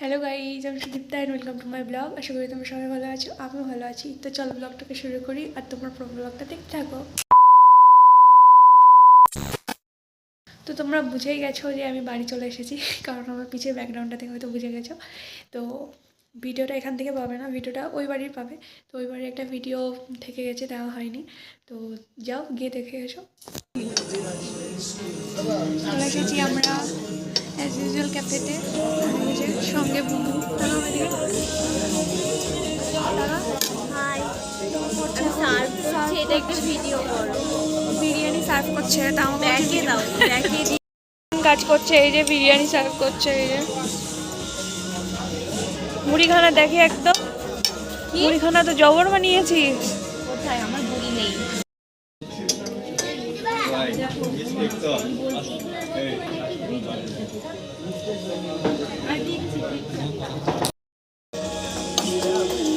Hello guys আমি Sudipta and welcome to my blog আশা করি তোমরা সবাই ভালো আছো, আমিও ভালো আছি। তো চলো ব্লগটাকে শুরু করি আর তোমার পুরো ব্লগটা দেখতে থাকো। তো তোমরা বুঝেই গেছো যে আমি বাড়ি চলে এসেছি, কারণ আমার পিছের ব্যাকগ্রাউন্ডটা থেকে হয়তো বুঝে গেছো। তো ভিডিওটা এখান থেকে পাবে না, ভিডিওটা ওই বাড়ির পাবে। তো ওই বাড়ির একটা ভিডিও থেকে গেছে, দেওয়া হয়নি। তো যাও, গিয়ে দেখে এসো। চলে এসেছি আমরা অ্যাজ ইউজুয়াল ক্যাফেতে সঙ্গে বুবু তারা বিরিয়ানি সার্ভ করছে তা আমাকে ব্যাগে দাও ব্যাগে কাজ করছে এই যে বিরিয়ানি সার্ভ করছে এই যে। মুড়িখানা দেখে একদম। মুড়িখানা তো জবর বানিয়েছিস। কোথায়? আমার নেই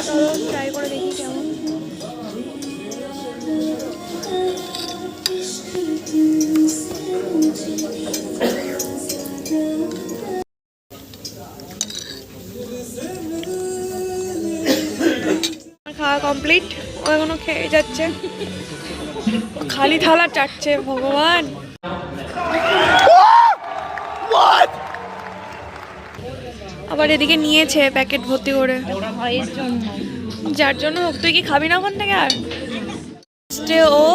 চলো ট্রাই কেমন খাওয়া কমপ্লিট। ও এখনও খেয়ে যাচ্ছে। খালি থালা চাটছে ভগবান। আবার এদিকে নিয়েছে প্যাকেট ভর্তি করে। যার জন্য তুই কি খাবি না ওখান থেকে আর? ও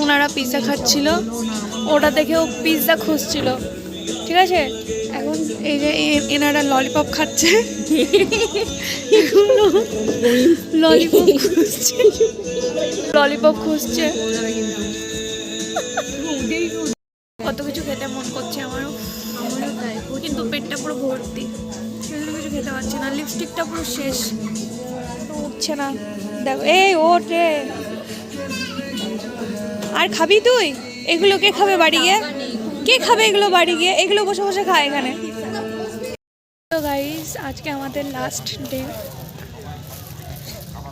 ওনারা পিৎজা খাচ্ছিল। ওটা দেখে ও পিৎজা খুঁজছিল। ঠিক আছে? এখন এই যে এনারা ললিপপ খাচ্ছে। ললিপপ খুঁজছে। ললিপপ খুঁজছে। কত কিছু খেতে মন করছে আমারও। কিন্তু পেটটা পুরো ভর্তি। সেজন্য কিছু খেতে পারছি না। লিপস্টিকটা পুরো শেষ। উঠছে না। দেখো, এই ওঠ আর খাবি তুই? এগুলো কে খাবে বাড়ি গিয়ে কে খাবে এগুলো বাড়ি গিয়ে? এগুলো বসে বসে খায় এখানে। তো আজকে আমাদের লাস্ট ডে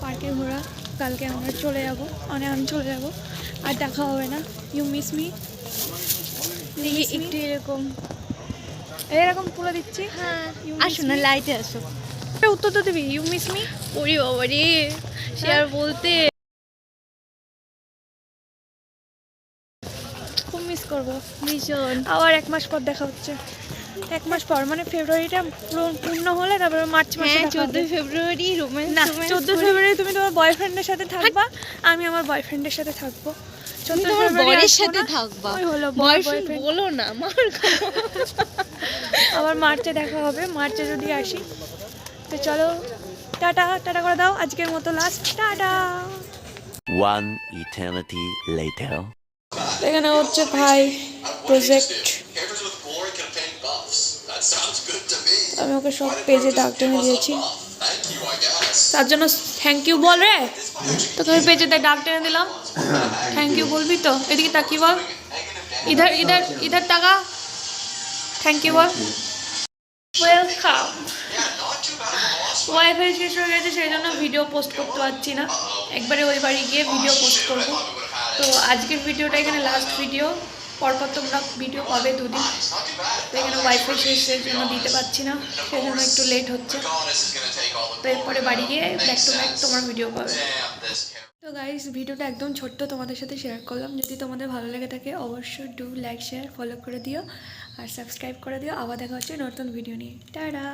পার্কে ঘোরা। কালকে আমরা চলে যাব। মানে আমি চলে যাব। আর দেখা হবে না। ইউ মিস মি দেখি একটু এরকম। এরকম তুলে দিচ্ছি। হ্যাঁ আসো না লাইটে আসো। উত্তর তো দিবি। ইউ মিস মি ওরে বাবা রে সে আর বলতে করব ভীষণ। আবার এক মাস পর দেখা হচ্ছে। এক মাস পর মানে ফেব্রুয়ারিটা পূর্ণ হলে তারপরে মার্চ মাসে হ্যাঁ চোদ্দোই ফেব্রুয়ারি রোম্যান্স না চোদ্দ ফেব্রুয়ারি তুমি তোমার বয়ফ্রেন্ডের সাথে থাকবা আমি আমার বয়ফ্রেন্ডের সাথে থাকব। তুমি 14 তোমার ফেব্রুয়ারি সাথে? থাকবা। হলো বয়ফ্রেন্ড বয়ফ্রেন্ড বলো না আমার আবার মার্চে দেখা হবে মার্চে যদি আসি। তো চলো টাটা টাটা করে দাও আজকের মতো last tata. One eternity later. এখানে হচ্ছে ভাই প্রজেক্ট. আমি ওকে সব পেজে দাগ টেনে দিয়েছি. তার জন্য থ্যাংক ইউ বল রে। তোকে আমি পেজে ডাক টেনে দিলাম। থ্যাংক ইউ বলবি তো? এদিকে তাকিয়ে বল। ইধার ইধার ইধার টাকা থ্যাংক ইউ বল। ওয়েলকাম ওয়াইফাই শেষ হয়ে গেছে সেই জন্য ভিডিও পোস্ট করতে পারছি না। একবারে ওই বাড়ি গিয়ে ভিডিও পোস্ট করব। তো আজকের ভিডিওটা এখানে লাস্ট ভিডিও পরপর তোমরা ভিডিও পাবে দুদিন। তো এখানে ওয়াইফাই শেষের জন্য দিতে পারছি না সেই জন্য একটু লেট হচ্ছে। তো এরপরে বাড়ি গিয়ে ব্যাক টু ব্যাক তোমার ভিডিও পাবে. তো গাইস ভিডিওটা একদম ছোট্ট তোমাদের সাথে শেয়ার করলাম। যদি তোমাদের ভালো লেগে থাকে, অবশ্যই ডু লাইক শেয়ার ফলো করে দিও। আর সাবস্ক্রাইব করে দিও। আবার দেখা হচ্ছে নতুন ভিডিও নিয়ে। টাটা!